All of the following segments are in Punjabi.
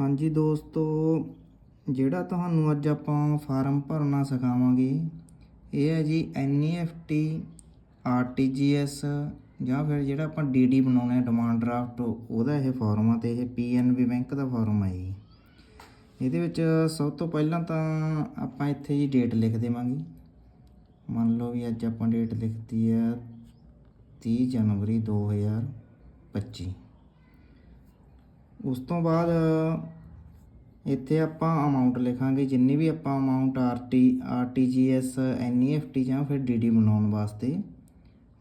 ਹਾਂਜੀ ਦੋਸਤੋ, ਜਿਹੜਾ ਤੁਹਾਨੂੰ ਅੱਜ ਆਪਾਂ ਫਾਰਮ ਭਰਨਾ ਸਿਖਾਵਾਂਗੇ, ਇਹ ਹੈ ਜੀ NEFT RTGS ਜਾਂ ਫਿਰ ਜਿਹੜਾ ਆਪਾਂ DD ਬਣਾਉਣਾ ਹੈ ਡਿਮਾਂਡ ਡਰਾਫਟ ਉਹਦਾ ਇਹ ਫਾਰਮ ਆ ਤੇ ਇਹ PNB ਬੈਂਕ ਦਾ ਫਾਰਮ ਹੈ ਜੀ। ਇਹਦੇ ਵਿੱਚ ਸਭ ਤੋਂ ਪਹਿਲਾਂ ਤਾਂ ਆਪਾਂ ਇੱਥੇ ਜੀ ਡੇਟ ਲਿਖ ਦੇਵਾਂਗੇ। ਮੰਨ ਲਓ ਵੀ ਅੱਜ ਆਪਾਂ ਡੇਟ ਲਿਖਤੀ ਹੈ 30 ਜਨਵਰੀ 2025 ਉਸ ਤੋਂ ਬਾਅਦ, ਇੱਥੇ ਆਪਾਂ ਅਮਾਉਂਟ ਲਿਖਾਂਗੇ। ਜਿੰਨੀ ਵੀ ਆਪਾਂ ਅਮਾਉਂਟ ਆਰਟੀ ਆਰਟੀਜੀਐਸ ਐਨਈਐਫਟੀ ਜਾਂ ਫਿਰ ਡੀਡੀ ਬਣਾਉਣ ਵਾਸਤੇ,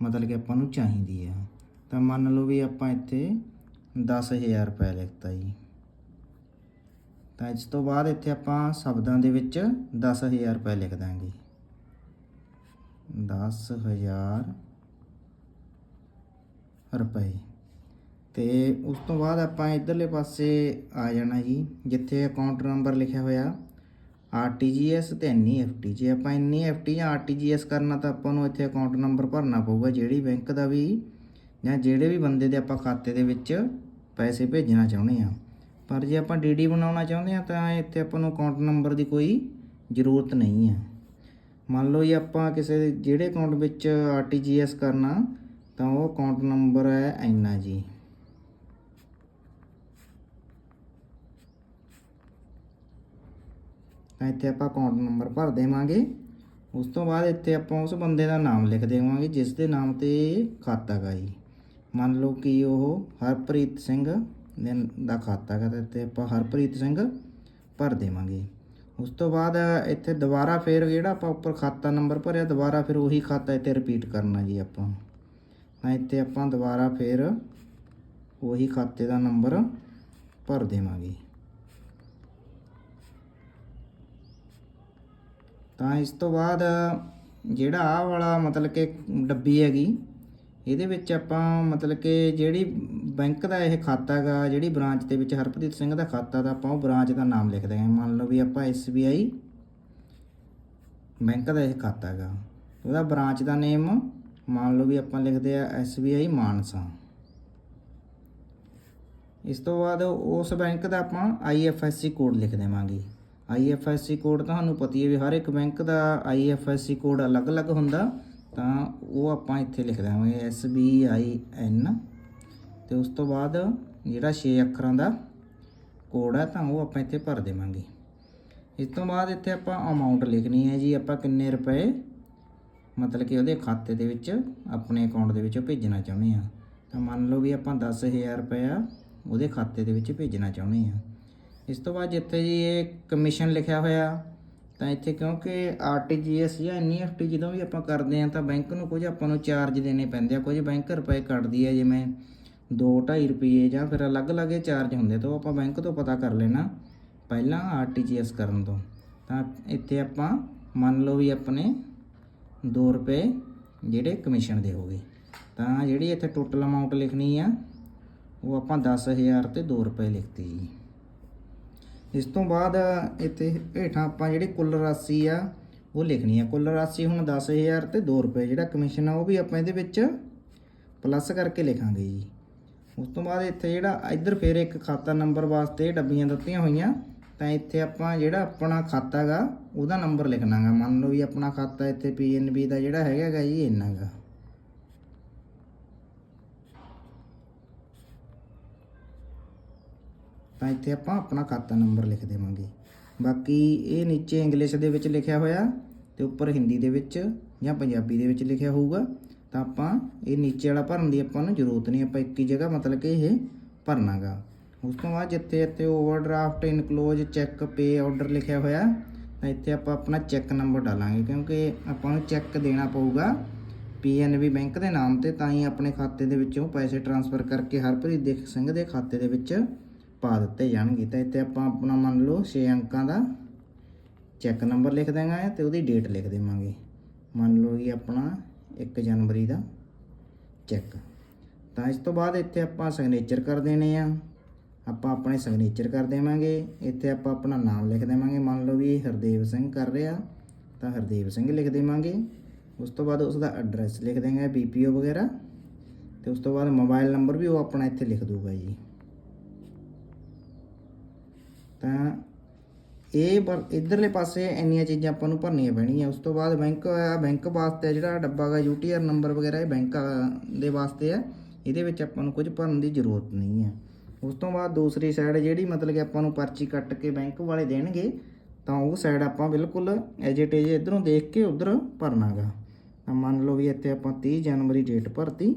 ਮਤਲਬ ਕਿ ਆਪਾਂ ਨੂੰ ਚਾਹੀਦੀ ਆ। ਤਾਂ ਮੰਨ ਲਓ ਵੀ ਆਪਾਂ ਇੱਥੇ 10000 ਰੁਪਏ ਲਿਖਤਾ ਜੀ। ਤਾਂ ਇਸ ਤੋਂ ਬਾਅਦ ਇੱਥੇ ਆਪਾਂ ਸ਼ਬਦਾਂ ਦੇ ਵਿੱਚ 10000 ਰੁਪਏ ਲਿਖ ਦਾਂਗੇ। 10000 ਰੁਪਏ। ਤੇ ਉਸ ਤੋਂ ਬਾਅਦ ਆਪਾਂ ਇਧਰਲੇ ਪਾਸੇ ਆ ਜਾਣਾ ਜੀ, ਜਿੱਥੇ ਅਕਾਊਂਟ ਨੰਬਰ ਲਿਖਿਆ ਹੋਇਆ RTGS ਤੇ NEFT ਜੇ ਆਪਾਂ NEFT ਜਾਂ RTGS ਕਰਨਾ ਤਾਂ ਆਪਾਂ ਨੂੰ ਇੱਥੇ ਅਕਾਊਂਟ ਨੰਬਰ ਭਰਨਾ ਪਊਗਾ, ਜਿਹੜੀ ਬੈਂਕ ਦਾ ਵੀ ਜਾਂ ਜਿਹੜੇ ਵੀ ਬੰਦੇ ਦੇ ਆਪਾਂ ਖਾਤੇ ਦੇ ਵਿੱਚ ਪੈਸੇ ਭੇਜਣਾ ਚਾਹੁੰਦੇ ਆ ਪਰ ਜੇ ਆਪਾਂ DD ਬਣਾਉਣਾ ਚਾਹੁੰਦੇ ਆ ਤਾਂ ਇੱਥੇ ਆਪਾਂ ਨੂੰ ਅਕਾਊਂਟ ਨੰਬਰ ਦੀ ਕੋਈ ਜ਼ਰੂਰਤ ਨਹੀਂ ਹੈ। ਮੰਨ ਲਓ ਜੀ ਆਪਾਂ ਕਿਸੇ ਜਿਹੜੇ ਅਕਾਊਂਟ ਵਿੱਚ RTGS ਕਰਨਾ, ਤਾਂ ਉਹ ਅਕਾਊਂਟ ਨੰਬਰ ਹੈ ਇੰਨਾ ਜੀ। ਤਾਂ ਇੱਥੇ ਆਪਾਂ ਅਕਾਊਂਟ ਨੰਬਰ ਭਰ ਦੇਵਾਂਗੇ। ਉਸ ਤੋਂ ਬਾਅਦ ਇੱਥੇ ਆਪਾਂ ਉਸ ਬੰਦੇ ਦਾ ਨਾਮ ਲਿਖ ਦੇਵਾਂਗੇ, ਜਿਸ ਦੇ ਨਾਮ ਤੇ ਖਾਤਾ ਗਾ ਜੀ। ਮੰਨ ਲਓ ਕਿ ਉਹ ਹਰਪ੍ਰੀਤ ਸਿੰਘ ਦੇ- ਦਾ ਖਾਤਾ ਗਾ, ਤੇ ਇੱਥੇ ਆਪਾਂ ਹਰਪ੍ਰੀਤ ਸਿੰਘ ਭਰ ਦੇਵਾਂਗੇ। ਉਸ ਤੋਂ ਬਾਅਦ ਇੱਥੇ ਦੁਬਾਰਾ ਫਿਰ ਜਿਹੜਾ ਆਪਾਂ ਉੱਪਰ ਖਾਤਾ ਨੰਬਰ ਭਰਿਆ, ਦੁਬਾਰਾ ਫਿਰ ਉਹੀ ਖਾਤਾ ਇੱਥੇ ਰਿਪੀਟ ਕਰਨਾ ਜੀ ਆਪਾਂ। ਤਾਂ ਇੱਥੇ ਆਪਾਂ ਦੁਬਾਰਾ ਫਿਰ ਉਹੀ ਖਾਤੇ ਦਾ ਨੰਬਰ ਭਰ ਦੇਵਾਂਗੇ। ਤਾਂ ਇਸ ਤੋਂ ਬਾਅਦ ਜਿਹੜਾ ਆਹ ਵਾਲਾ ਮਤਲਬ ਕਿ ਡੱਬੀ ਹੈਗੀ, ਇਹਦੇ ਵਿੱਚ ਆਪਾਂ ਮਤਲਬ ਕਿ ਜਿਹੜੀ ਬੈਂਕ ਦਾ ਇਹ ਖਾਤਾ ਹੈਗਾ, ਜਿਹੜੀ ਬ੍ਰਾਂਚ ਦੇ ਵਿੱਚ ਹਰਪ੍ਰੀਤ ਸਿੰਘ ਦਾ ਖਾਤਾ ਦਾ ਆਪਾਂ ਉਹ ਬ੍ਰਾਂਚ ਦਾ ਨਾਮ ਲਿਖ ਦਿਆਂਗੇ ਮੰਨ ਲਓ ਵੀ ਆਪਾਂ SBI ਬੈਂਕ ਦਾ ਇਹ ਖਾਤਾ ਹੈਗਾ। ਉਹਦਾ ਬ੍ਰਾਂਚ ਦਾ ਨੇਮ ਮੰਨ ਲਓ ਵੀ ਆਪਾਂ ਲਿਖਦੇ ਆ SBI ਮਾਨਸਾ। ਇਸ ਤੋਂ ਬਾਅਦ ਉਸ ਬੈਂਕ ਦਾ ਆਪਾਂ IFSC ਕੋਡ ਲਿਖ ਦੇਵਾਂਗੇ। IFSC ਕੋਡ ਤੁਹਾਨੂੰ ਪਤਾ ਹੀ ਹੈ ਵੀ ਹਰ ਇੱਕ ਬੈਂਕ ਦਾ IFSC ਕੋਡ ਅਲੱਗ-ਅਲੱਗ ਹੁੰਦਾ, ਤਾਂ ਉਹ ਆਪਾਂ ਇੱਥੇ ਲਿਖ ਦੇਵਾਂਗੇ SBIN ਤੇ ਉਸ ਤੋਂ ਬਾਅਦ ਜਿਹੜਾ 6 ਅੱਖਰਾਂ ਦਾ ਕੋਡ ਹੈ ਤਾਂ ਉਹ ਆਪਾਂ ਇੱਥੇ ਭਰ ਦੇਵਾਂਗੇ। ਇਸ ਤੋਂ ਬਾਅਦ ਇੱਥੇ ਆਪਾਂ ਅਮਾਉਂਟ ਲਿਖਣੀ ਹੈ ਜੀ, ਆਪਾਂ ਕਿੰਨੇ ਰੁਪਏ, ਮਤਲਬ ਕਿ ਉਹਦੇ ਖਾਤੇ ਦੇ ਵਿੱਚ, ਆਪਣੇ ਅਕਾਊਂਟ ਦੇ ਵਿੱਚ ਭੇਜਣਾ ਚਾਹੁੰਦੇ ਆ ਤਾਂ ਮੰਨ ਲਓ ਵੀ ਆਪਾਂ 10000 ਰੁਪਇਆ ਉਹਦੇ ਖਾਤੇ ਦੇ ਵਿੱਚ ਭੇਜਣਾ ਚਾਹੁੰਦੇ ਆ ਇਸ ਤੋਂ ਬਾਅਦ ਜਿੱਥੇ ਜੀ ਇਹ ਕਮਿਸ਼ਨ ਲਿਖਿਆ ਹੋਇਆ, ਤਾਂ ਇੱਥੇ ਕਿਉਂਕਿ ਆਰਟੀਜੀਐਸ ਜਾਂ ਐਨਈਐਫਟੀ ਜਦੋਂ ਵੀ ਆਪਾਂ ਕਰਦੇ ਆ ਤਾਂ ਬੈਂਕ ਨੂੰ ਕੁਝ ਆਪਾਂ ਨੂੰ ਚਾਰਜ ਦੇਣੇ ਪੈਂਦੇ ਆ। ਕੁਝ ਬੈਂਕ ਰੁਪਏ ਕੱਟਦੀ ਹੈ ਜਿਵੇਂ 2.5 ਰੁਪਏ ਜਾਂ ਫਿਰ ਅਲੱਗ-ਅਲੱਗ ਚਾਰਜ ਹੁੰਦੇ ਤਾਂ ਉਹ ਆਪਾਂ ਬੈਂਕ ਤੋਂ ਪਤਾ ਕਰ ਲੈਣਾ ਪਹਿਲਾਂ ਆਰਟੀਜੀਐਸ ਕਰਨ ਤੋਂ। ਤਾਂ ਇੱਥੇ ਆਪਾਂ ਮੰਨ ਲਓ ਵੀ ਆਪਣੇ 2 ਰੁਪਏ ਜਿਹੜੇ ਕਮਿਸ਼ਨ ਦੇ ਹੋਗੇ ਤਾਂ ਜਿਹੜੀ ਇੱਥੇ ਟੋਟਲ ਅਮਾਉਂਟ ਲਿਖਣੀ ਆ, ਉਹ ਆਪਾਂ 10000 ਤੇ 2 ਰੁਪਏ ਲਿਖਤੀ ਜੀ। ਇਸ ਤੋਂ ਬਾਅਦ ਇੱਥੇ ਹੇਠਾਂ ਆਪਾਂ ਜਿਹੜੀ ਕੁੱਲ ਰਾਸ਼ੀ ਆ, ਉਹ ਲਿਖਣੀ ਆ। ਕੁੱਲ ਰਾਸ਼ੀ ਹੁਣ 10000 ਤੇ 2 ਰੁਪਏ, ਜਿਹੜਾ ਕਮਿਸ਼ਨ ਆ, ਉਹ ਵੀ ਆਪਾਂ ਇਹਦੇ ਵਿੱਚ ਪਲੱਸ ਕਰਕੇ ਲਿਖਾਂਗੇ ਜੀ। ਉਸ ਤੋਂ ਬਾਅਦ ਇੱਥੇ ਜਿਹੜਾ ਇੱਧਰ ਫਿਰ ਇੱਕ ਖਾਤਾ ਨੰਬਰ ਵਾਸਤੇ ਡੱਬੀਆਂ ਦਿੱਤੀਆਂ ਹੋਈਆਂ, ਤਾਂ ਇੱਥੇ ਆਪਾਂ ਜਿਹੜਾ ਆਪਣਾ ਖਾਤਾ ਗਾ, ਉਹਦਾ ਨੰਬਰ ਲਿਖਣਾਗਾ ਮੰਨ ਲਓ ਵੀ ਆਪਣਾ ਖਾਤਾ ਇੱਥੇ PNB ਦਾ ਜਿਹੜਾ ਹੈਗਾ ਗਾ ਜੀ, ਇੰਨਾ ਗਾ ਤਾਂ ਇੱਥੇ ਆਪਾਂ ਆਪਣਾ ਖਾਤਾ ਨੰਬਰ ਲਿਖ ਦੇਵਾਂਗੇ। ਬਾਕੀ ਇਹ ਨੀਚੇ ਇੰਗਲਿਸ਼ ਦੇ ਵਿੱਚ ਲਿਖਿਆ ਹੋਇਆ ਤੇ ਉੱਪਰ ਹਿੰਦੀ ਦੇ ਵਿੱਚ ਜਾਂ ਪੰਜਾਬੀ ਦੇ ਵਿੱਚ ਲਿਖਿਆ ਹੋਊਗਾ। ਤਾਂ ਆਪਾਂ ਇਹ ਨੀਚੇ ਵਾਲਾ ਭਰਨ ਦੀ ਆਪਾਂ ਨੂੰ ਜ਼ਰੂਰਤ ਨਹੀਂ, ਆਪਾਂ ਇੱਕ ਹੀ ਜਗ੍ਹਾ ਮਤਲਬ ਕਿ ਇਹ ਭਰਨਾਗਾ। ਉਸ ਤੋਂ ਬਾਅਦ ਜਿੱਥੇ ਇੱਥੇ overdraft enclose cheque pay order ਲਿਖਿਆ ਹੋਇਆ, ਤਾਂ ਇੱਥੇ ਆਪਾਂ ਆਪਣਾ ਚੈੱਕ ਨੰਬਰ ਡਾਲਾਂਗੇ ਕਿਉਂਕਿ ਆਪਾਂ ਨੂੰ ਚੈੱਕ ਦੇਣਾ ਪਊਗਾ। ਪੀਐਨਬੀ ਬੈਂਕ ਦੇ ਨਾਮ ਤੇ ਤਾਂ ਹੀ ਆਪਣੇ ਖਾਤੇ ਦੇ ਵਿੱਚੋਂ ਪੈਸੇ ਟ੍ਰਾਂਸਫਰ ਕਰਕੇ ਹਰਪ੍ਰੀਤ ਦੇ ਸਿੰਘ ਦੇ ਖਾਤੇ ਦੇ ਵਿੱਚ ਪਾ ਦਿੱਤੇ ਜਾਣਗੇ। ਤਾਂ ਇੱਥੇ ਆਪਾਂ ਆਪਣਾ ਮੰਨ ਲਓ 6 ਅੰਕਾਂ ਦਾ ਚੈੱਕ ਨੰਬਰ ਲਿਖ ਦਾਂਗੇ ਤੇ ਉਹਦੀ ਡੇਟ ਲਿਖ ਦੇਵਾਂਗੇ। ਮੰਨ ਲਓ ਜੀ ਆਪਣਾ 1 ਜਨਵਰੀ ਦਾ ਚੈੱਕ ਤਾਂ ਇਸ ਤੋਂ ਬਾਅਦ ਇੱਥੇ ਆਪਾਂ ਸਿਗਨੇਚਰ ਕਰ ਦੇਣੇ ਆ। ਆਪਾਂ ਆਪਣੇ ਸਿਗਨੇਚਰ ਕਰ ਦੇਵਾਂਗੇ। ਇੱਥੇ ਆਪਾਂ ਆਪਣਾ ਨਾਮ ਲਿਖ ਦੇਵਾਂਗੇ। ਮੰਨ ਲਓ ਵੀ ਹਰਦੇਵ ਸਿੰਘ ਕਰ ਰਿਹਾ, ਤਾਂ ਹਰਦੇਵ ਸਿੰਘ ਲਿਖ ਦੇਵਾਂਗੇ। ਉਸ ਤੋਂ ਬਾਅਦ ਉਸ ਦਾ ਐਡਰੈਸ ਲਿਖ ਦੇਵਾਂਗੇ ਬੀਪੀਓ ਵਗੈਰਾ। ਤੇ ਉਸ ਤੋਂ ਬਾਅਦ ਮੋਬਾਈਲ ਨੰਬਰ ਵੀ ਉਹ ਆਪਣਾ ਇੱਥੇ ਲਿਖ ਦੂਗਾ ਜੀ। ਤਾਂ ਇਹ ਇਧਰਲੇ ਪਾਸੇ ਇੰਨੀਆਂ ਚੀਜ਼ਾਂ ਆਪਾਂ ਨੂੰ ਭਰਨੀਆਂ ਪੈਣੀਆਂ। ਉਸ ਤੋਂ ਬਾਅਦ ਬੈਂਕ, ਆ ਬੈਂਕ ਵਾਸਤੇ ਜਿਹੜਾ ਡੱਬਾ ਗਾ ਯੂਟੀਆਰ ਨੰਬਰ ਵਗੈਰਾ, ਇਹ ਬੈਂਕ ਦੇ ਵਾਸਤੇ ਆ। ਇਹਦੇ ਵਿੱਚ ਆਪਾਂ ਨੂੰ ਕੁਝ ਭਰਨ ਦੀ ਜ਼ਰੂਰਤ ਨਹੀਂ ਹੈ ਉਸ ਤੋਂ ਬਾਅਦ ਦੂਸਰੀ ਸਾਈਡ ਜਿਹੜੀ ਮਤਲਬ ਕਿ ਆਪਾਂ ਨੂੰ ਪਰਚੀ ਕੱਟ ਕੇ ਬੈਂਕ ਵਾਲੇ ਦੇਣਗੇ, ਤਾਂ ਉਹ ਸਾਈਡ ਆਪਾਂ ਬਿਲਕੁਲ ਐਜਿਟ ਐਜ ਇਧਰੋਂ ਦੇਖ ਕੇ ਉਧਰ ਭਰਨਾਗਾ ਤਾਂ ਮੰਨ ਲਓ ਵੀ ਇੱਥੇ ਆਪਾਂ 30 ਜਨਵਰੀ ਡੇਟ ਭਰਤੀ।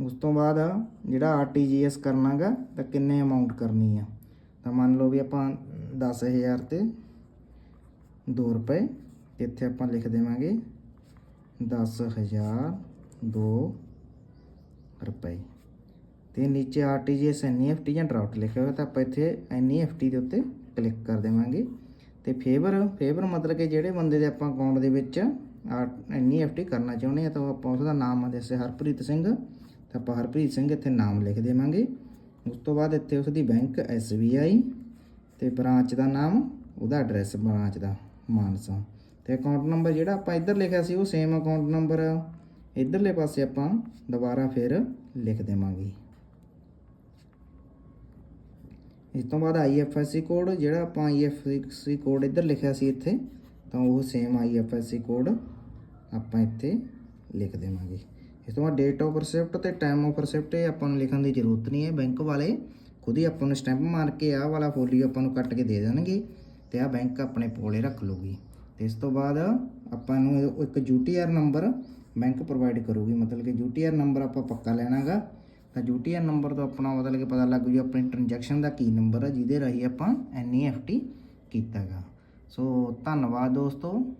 ਉਸ ਤੋਂ ਬਾਅਦ ਜਿਹੜਾ ਆਰਟੀਜੀਐਸ ਕਰਨਾਗਾ ਤਾਂ ਕਿੰਨੇ ਅਮਾਉਂਟ ਕਰਨੀ ਆ? ਮੰਨ ਲਓ ਵੀ ਆਪਾਂ 10000 ਤੇ 2 ਰੁਪਏ ਤੇ ਇੱਥੇ ਆਪਾਂ ਲਿਖ ਦੇਵਾਂਗੇ 10000 2 ਰੁਪਏ। ਤੇ ਨੀਚੇ ਆਰਟੀਜੀਐਸ ਐਨਈਐਫਟੀ ਜਾਂ ਡਰਾਫਟ ਲਿਖਿਆ ਹੋਇਆ ਤਾਂ ਆਪਾਂ ਇੱਥੇ ਐਨਈਐਫਟੀ ਦੇ ਉੱਤੇ ਕਲਿੱਕ ਕਰ ਦੇਵਾਂਗੇ। ਤੇ ਫੇਵਰ ਫੇਵਰ ਮਤਲਬ ਕਿ ਜਿਹੜੇ ਬੰਦੇ ਦੇ ਆਪਾਂ ਅਕਾਊਂਟ ਦੇ ਵਿੱਚ ਐਨਈਐਫਟੀ ਕਰਨਾ ਚਾਹੁੰਦੇ ਆ ਤਾਂ ਉਹ ਆਪਾਂ ਉਸਦਾ ਨਾਮ ਆ, ਜੈਸੇ ਹਰਪ੍ਰੀਤ ਸਿੰਘ, ਤਾਂ ਆਪਾਂ ਹਰਪ੍ਰੀਤ ਸਿੰਘ ਇੱਥੇ ਨਾਮ ਲਿਖ ਦੇਵਾਂਗੇ। ਉਸ ਤੋਂ ਬਾਅਦ ਇੱਥੇ ਉਸਦੀ ਬੈਂਕ SBI ਤੇ ਬ੍ਰਾਂਚ ਦਾ ਨਾਮ, ਉਹਦਾ ਐਡਰੈਸ ਬ੍ਰਾਂਚ ਦਾ, ਮਾਨਸਾ। ਤੇ ਅਕਾਊਂਟ ਨੰਬਰ ਜਿਹੜਾ ਆਪਾਂ ਇੱਧਰ ਲਿਖਿਆ ਸੀ, ਉਹ ਸੇਮ ਅਕਾਊਂਟ ਨੰਬਰ ਇੱਧਰਲੇ ਪਾਸੇ ਆਪਾਂ ਦੁਬਾਰਾ ਫਿਰ ਲਿਖ ਦੇਵਾਂਗੇ। ਇਸ ਤੋਂ ਬਾਅਦ IFSC ਕੋਡ, ਜਿਹੜਾ ਆਪਾਂ IFSC ਕੋਡ ਇੱਧਰ ਲਿਖਿਆ ਸੀ ਇੱਥੇ, ਤਾਂ ਉਹ ਸੇਮ IFSC ਕੋਡ ਆਪਾਂ ਇੱਥੇ ਲਿਖ ਦੇਵਾਂਗੇ। ਇਸ ਤੋਂ ਬਾਅਦ ਡੇਟ ਆਫ ਰਿਸਿਪਟ ਤੇ ਟਾਈਮ ਆਫ ਰਿਸਿਪਟ ਇਹ ਆਪਾਂ ਨੂੰ ਲਿਖਣ ਦੀ ਜ਼ਰੂਰਤ ਨਹੀਂ ਹੈ। ਬੈਂਕ ਵਾਲੇ ਖੁਦ ਹੀ ਆਪਾਂ ਨੂੰ ਸਟੈਂਪ ਮਾਰ ਕੇ ਆਹ ਵਾਲਾ ਫੋਲੀਓ ਆਪਾਂ ਨੂੰ ਕੱਟ ਕੇ ਦੇ ਦੇਣਗੇ ਤੇ ਆਹ ਬੈਂਕ ਆਪਣੇ ਕੋਲੇ ਰੱਖ ਲੂਗੀ ਤੇ ਇਸ ਤੋਂ ਬਾਅਦ ਆਪਾਂ ਨੂੰ ਇਹ- ਇੱਕ ਯੂਟੀਆਰ ਨੰਬਰ ਬੈਂਕ ਪ੍ਰੋਵਾਈਡ ਕਰੂਗੀ। ਮਤਲਬ ਕਿ ਯੂਟੀਆਰ ਨੰਬਰ ਆਪਾਂ ਪੱਕਾ ਲੈਣਾਗਾ। ਤਾਂ ਯੂਟੀਆਰ ਨੰਬਰ ਤੋਂ ਆਪਣਾ ਮਤਲਬ ਕਿ ਪਤਾ ਲੱਗ ਜੂ ਆਪਣੀ ਟ੍ਰਾਂਜੈਕਸ਼ਨ ਦਾ ਕੀ ਨੰਬਰ ਹੈ ਜਿਹਦੇ ਰਾਹੀਂ ਆਪਾਂ NEFT ਕੀਤਾਗਾ। ਸੋ ਧੰਨਵਾਦ ਦੋਸਤੋ।